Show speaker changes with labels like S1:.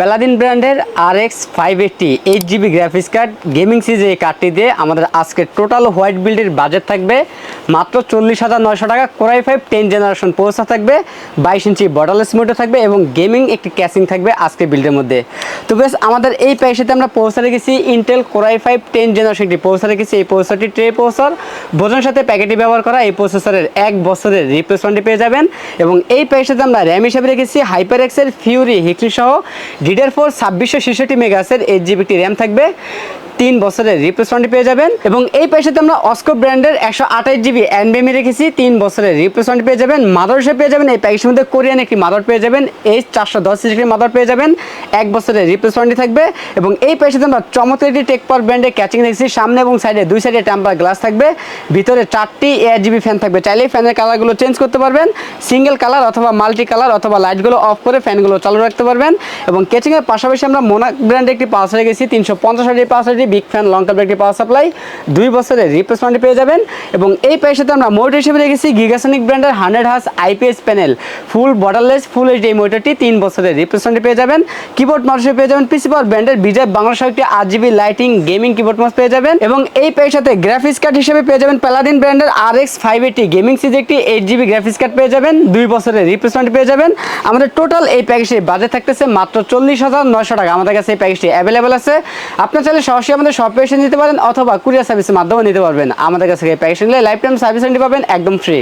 S1: প্যালাদিন ব্র্যান্ডের R X five eighty eight GB graphics card gaming সিজে এই কার্ডটি দিয়ে আমাদের আজকে টোটাল হোয়াইট বিল্ডের বাজেট থাকবে। মাত্র চল্লিশ হাজার নয়শো টাকা core i five ten generation poster থাকবে, বাইশ ইঞ্চি বর্ডারলেস মোটে থাকবে এবং গেমিং একটি ক্যাসিং থাকবে আজকে বিল্ডের মধ্যে। তো বেশ আমাদের এই প্যাকেজটাতে আমরা পৌঁছা রেখেছি Intel core i five ten generation একটি পৌঁছা রেখেছি। এই পৌঁছাটি ট্রে পৌঁছার বোঝনের সাথে প্যাকেটটি ব্যবহার করা, এই প্রসেসরের এক বছরের রিপ্লেসমেন্টটি পেয়ে যাবেন। এবং এই প্যাকেজটাতে আমরা র্যাম হিসেবে রেখেছি হাইপার এক্সের ফিউরি হিকলি সহ ডিডার ফোর ছাব্বিশশো ছেষট্টি মেগাসের এইট জিবি জিবিটি র্যাম থাকবে। তিন বছরের রিপ্লেসমেন্টটি পেয়ে যাবেন এবং এই পয়সাতে আমরা অস্কো ব্র্যান্ডের একশো আঠাশ জিবি এনবিএমি রেখেছি। তিন বছরের রিপ্লেসমেন্ট পেয়ে যাবেন। মাদার হিসেবে পেয়ে যাবেন। এই প্যাকেজের মধ্যে কোরিয়ান একটি মাদার পেয়ে যাবেন। এই চারশো দশ সিজির মাদার পেয়ে যাবেন। এক বছরের রিপ্লেসমেন্টই থাকবে এবং এই পয়সাতে আমরা চমৎকার একটি টেক পাওয়ার ব্র্যান্ডের ক্যাচিং রেখেছি সামনে এবং সাইডে দুই সাইডে টেম্পার গ্লাস থাকবে। ভিতরে চারটি এয়ার জিবি ফ্যান থাকবে। চাইলেই ফ্যানের কালারগুলো চেঞ্জ করতে পারবেন। সিঙ্গেল কালার অথবা মাল্টি কালার অথবা লাইটগুলো অফ করে ফ্যানগুলো চালু রাখতে পারবেন এবং ক্যাচিংয়ের পাশাপাশি আমরা মোনাক ব্র্যান্ডের একটি পাওয়ার রেখেছি। তিনশো পঞ্চাশ power big fan long term একটি পাওয়ার সাপ্লাই দুই বছরের রিপ্লেসমেন্ট পেয়ে যাবেন। এবং এই প্যাকের আমরা মোটর হিসেবে রেখেছি গিগাসনিক ব্র্যান্ডের হান্ড্রেড হাস IPS panel full borderless full HD এই মোটরটি তিন বছরের রিপ্লেসমেন্ট পেয়ে যাবেন। কিবোর্ড মাউস পেয়ে যাবেন পিসি পাওয়ার ব্র্যান্ডের বিজয় বাংলা একটি আট GB lighting gaming keyboard mouse পেয়ে যাবেন। এবং এই প্যাকের সাথে গ্রাফিক্স কার্ড হিসেবে পেয়ে যাবেন প্যালাদিন ব্র্যান্ডের R X five eighty gaming সিজ একটি এইট জিবি গ্রাফিক্স কার্ড পেয়ে যাবেন। দুই বছরের রিপ্লেসমেন্ট পেয়ে যাবেন। আমাদের টোটাল এই প্যাকেজটি বাজেট থাকতেছে মাত্র চল্লিশ হাজার নয়শো টাকা। আমাদের কাছে এই প্যাকেজটি অ্যাভেলেবেল আছে। আপনার চাইলে সরাসরি আমাদের শপে এসে নিতে পারেন অথবা কুরিয়ার সার্ভিসের মাধ্যমে নিতে পারবেন। আমাদের কাছে প্যাকেজ নিলে লাইফ টাইম সার্ভিস পাবেন, একদম ফ্রি